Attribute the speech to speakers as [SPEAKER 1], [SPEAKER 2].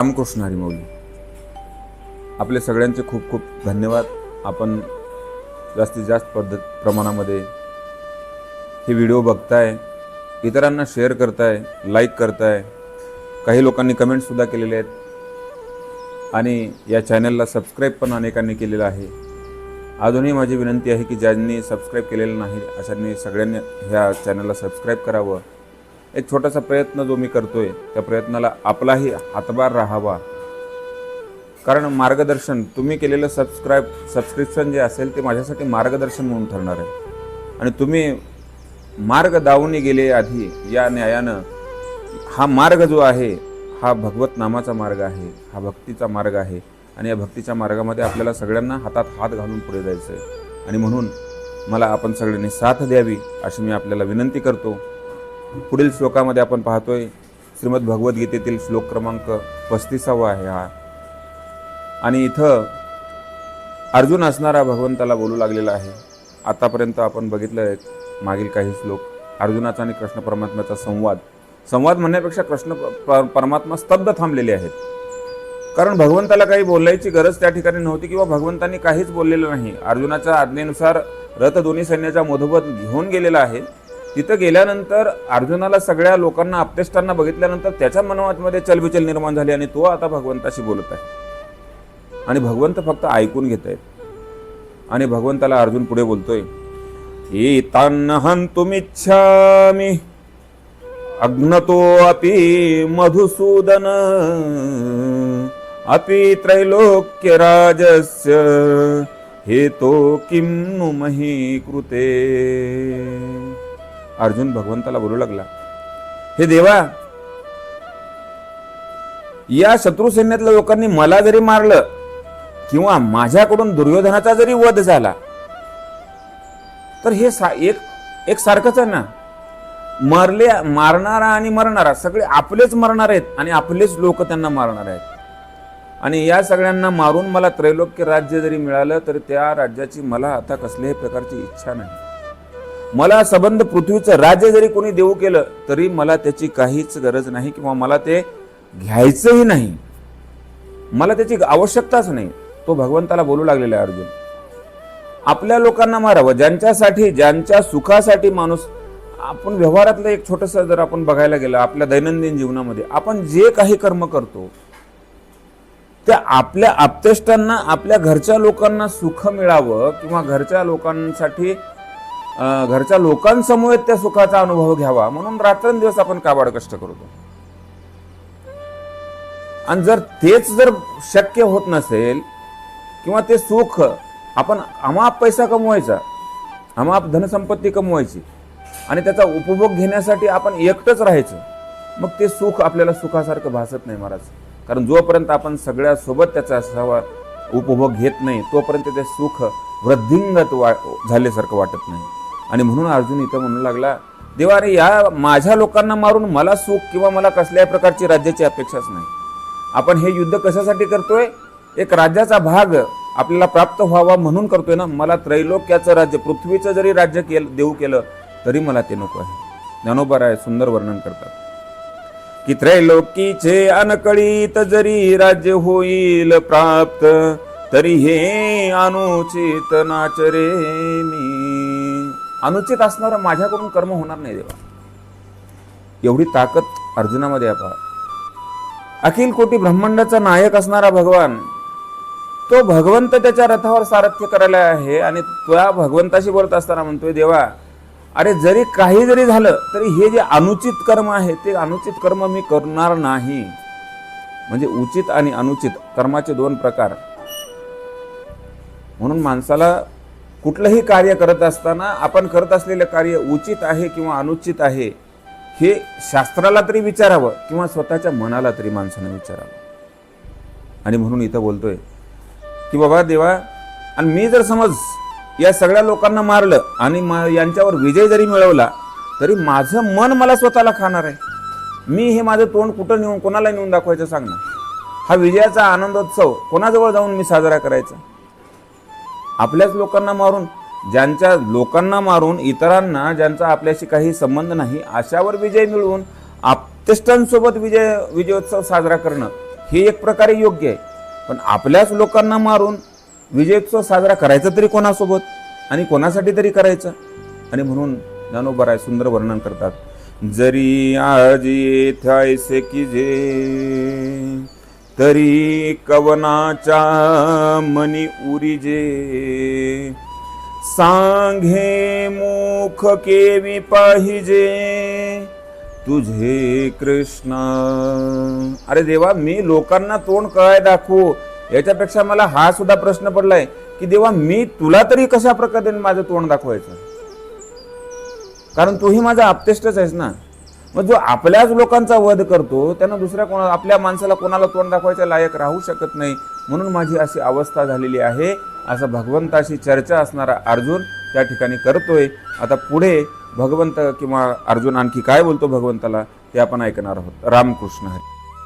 [SPEAKER 1] रामकृष्ण हरिमौली. आपले सगळ्यांचे खूप खूप धन्यवाद. आपण जास्तीत जास्त पद्धत प्रमाणामध्ये हे व्हिडिओ बघताय इतरांना शेअर करताय लाईक करताय. काही लोकांनी कमेंटसुद्धा केलेले आहेत. आणि या चॅनलला सबस्क्राईब पण अनेकांनी केलेलं आहे. अजूनही माझी विनंती आहे की ज्यांनी सबस्क्राईब केलेलं नाही अशांनी सगळ्यांनी ह्या चॅनलला सबस्क्राईब करावं. एक छोटासा प्रयत्न जो मी करतोय त्या प्रयत्नाला आपलाही हातभार राहावा. कारण मार्गदर्शन तुम्ही केलेलं सबस्क्राईब सबस्क्रिप्शन जे असेल ते माझ्यासाठी मार्गदर्शन म्हणून ठरणार आहे. आणि तुम्ही मार्ग दावून गेले आधी या न्यायानं हा मार्ग जो आहे हा भगवत नामाचा मार्ग आहे हा भक्तीचा मार्ग आहे आणि या भक्तीच्या मार्गामध्ये आपल्याला सगळ्यांना हातात हात घालून पुढे जायचं आहे आणि म्हणून मला आपण सगळ्यांनी साथ द्यावी अशी मी आपल्याला विनंती करतो. पुढील श्लोकामध्ये आपण पाहतोय श्रीमद भगवद्गीतेतील श्लोक क्रमांक पस्तीसावा आहे हा. आणि इथं अर्जुन असणारा भगवंताला बोलू लागलेला आहे. आतापर्यंत आपण बघितलं आहे मागील काही श्लोक अर्जुनाचा आणि कृष्ण परमात्म्याचा संवाद. संवाद म्हणण्यापेक्षा कृष्ण परमात्मा स्तब्ध थांबलेले आहेत. कारण भगवंताला काही बोलायची गरज त्या ठिकाणी नव्हती किंवा भगवंतांनी काहीच बोललेलं नाही. अर्जुनाच्या आज्ञेनुसार रथ दोन्ही सैन्याचा मधोबत घेऊन गेलेला आहे. तिथं गेल्यानंतर अर्जुनाला सगळ्या लोकांना आपतेष्टांना बघितल्यानंतर त्याच्या मनामध्ये चलबिचल निर्माण झाली आणि तो आता भगवंताशी बोलत आहे. आणि भगवंत फक्त ऐकून घेत आहेत. आणि भगवंताला अर्जुन पुढे बोलतोय एतान्न अग्नतो अपि मधुसूदन अपि त्रैलोक्यराजस्य हेतो किं नु मही कृते अर्जुन भगवंताला बोलू लागला हे देवा या शत्रू सैन्यातल्या लोकांनी मला जरी मारलं किंवा माझ्याकडून दुर्योधनाचा जरी वध झाला तर हे सा एक एक सारखंच आहे ना. मरले मारणारा आणि मरणारा सगळे आपलेच मरणार आहेत आणि आपलेच लोक त्यांना मारणार आहेत. आणि या सगळ्यांना मारून मला त्रैलोक्य राज्य जरी मिळालं तर त्या राज्याची मला आता कसल्याही प्रकारची इच्छा नाही. मला संबंध पृथ्वीचं राज्य जरी कोणी देऊ केलं तरी मला त्याची काहीच गरज नाही किंवा मला ते घ्यायचंही नाही. मला त्याची आवश्यकताच नाही. तो भगवंताला बोलू लागलेला आहे अर्जुन. आपल्या लोकांना मारावं. ज्यांच्यासाठी ज्यांच्या सुखासाठी माणूस आपण व्यवहारातलं एक छोटस जर आपण बघायला गेलं आपल्या दैनंदिन जीवनामध्ये आपण जे काही कर्म करतो त्या आपल्या आपतेष्टांना आपल्या घरच्या लोकांना सुख मिळावं किंवा घरच्या लोकांसाठी घरच्या लोकांसमोर त्या सुखाचा अनुभव घ्यावा. म्हणून रात्रंदिवस आपण काबाड कष्ट करतो. आणि जर तेच जर शक्य होत नसेल किंवा ते सुख आपण अमाप पैसा कमवायचा अमाप धनसंपत्ती कमवायची आणि त्याचा उपभोग घेण्यासाठी आपण एकटंच राहायचं मग ते सुख आपल्याला सुखासारखं भासत नाही महाराज. कारण जोपर्यंत आपण सगळ्या सोबत त्याचा असावा उपभोग घेत नाही तोपर्यंत ते सुख वृद्धिंगत वा झाल्यासारखं वाटत नाही. आणि म्हणून अर्जुन इथं म्हणू लागला देवा अरे या माझ्या लोकांना मारून मला सुख किंवा मला कसल्याही प्रकारची राज्याची अपेक्षाच नाही. आपण हे युद्ध कशासाठी करतोय? एक राज्याचा भाग आपल्याला प्राप्त व्हावा म्हणून करतोय ना? मला त्रैलोक्याचं राज्य पृथ्वीचं जरी राज्य केलं देऊ केलं तरी मला ते नको आहे. ज्ञानोबा आहे सुंदर वर्णन करतात. की त्रैलोकीचे अनकळीत जरी राज्य होईल प्राप्त तरी हे अनुचित नाचरे मी. अनुचित असणारं माझ्याकडून कर्म होणार नाही देवा. एवढी ताकद अर्जुनामध्ये आहे पहा अखिल कोटी ब्रह्मांडाचा नायक असणारा भगवान तो भगवंत त्याच्या रथावर सारथ्य करायला आहे आणि त्या भगवंताशी बोलत असताना म्हणतोय देवा अरे जरी काही जरी झालं तरी हे जे अनुचित कर्म आहे ते अनुचित कर्म मी करणार नाही. म्हणजे उचित आणि अनुचित कर्माचे दोन प्रकार. म्हणून माणसाला कुठलंही कार्य करत असताना आपण करत असलेलं कार्य उचित आहे किंवा अनुचित आहे हे शास्त्राला तरी विचारावं किंवा स्वतःच्या मनाला तरी माणसानं विचारावं. आणि म्हणून इथं बोलतोय की बाबा देवा आणि मी जर समज या सगळ्या लोकांना मारलं आणि मा यांच्यावर विजय जरी मिळवला तरी माझं मन मला स्वतःला खाणार आहे. मी हे माझं तोंड कुठं नेऊन कोणाला नेऊन दाखवायचं सांग ना हा विजयाचा आनंदोत्सव कोणाजवळ जाऊन मी साजरा करायचा? आपल्याच लोकांना मारून ज्यांच्या लोकांना मारून इतरांना ज्यांचा आपल्याशी काही संबंध नाही अशावर विजय मिळवून आप्तेष्टांसोबत विजय विजयोत्सव साजरा करणं हे एक प्रकारे योग्य आहे. पण आपल्याच लोकांना मारून विजयोत्सव साजरा करायचा तरी कोणासोबत आणि कोणासाठी तरी करायचं? आणि म्हणून ज्ञानोबराय सुंदर वर्णन करतात. जरी आज येथायसे की जे तरी कवनाच्या मनी उरीजे. सांघे मुख केवी पाहिजे. तुझे कृष्ण. अरे देवा मी लोकांना तोंड काय दाखवू? याच्यापेक्षा मला हा सुद्धा प्रश्न पडलाय की देवा मी तुला तरी कशा प्रकारे माझं तोंड दाखवायचं? कारण तूही माझा आपतेष्टच आहेस ना? मग जो आपल्याच लोकांचा वध करतो त्यांना दुसऱ्या कोणा आपल्या माणसाला कोणाला तोंड दाखवायच्या लायक राहू शकत नाही. म्हणून माझी अशी अवस्था झालेली आहे. असं भगवंताशी चर्चा असणारा अर्जुन त्या ठिकाणी करतोय. आता पुढे भगवंत किंवा अर्जुन आणखी काय बोलतो भगवंताला ते आपण ऐकणार आहोत. रामकृष्ण हरी.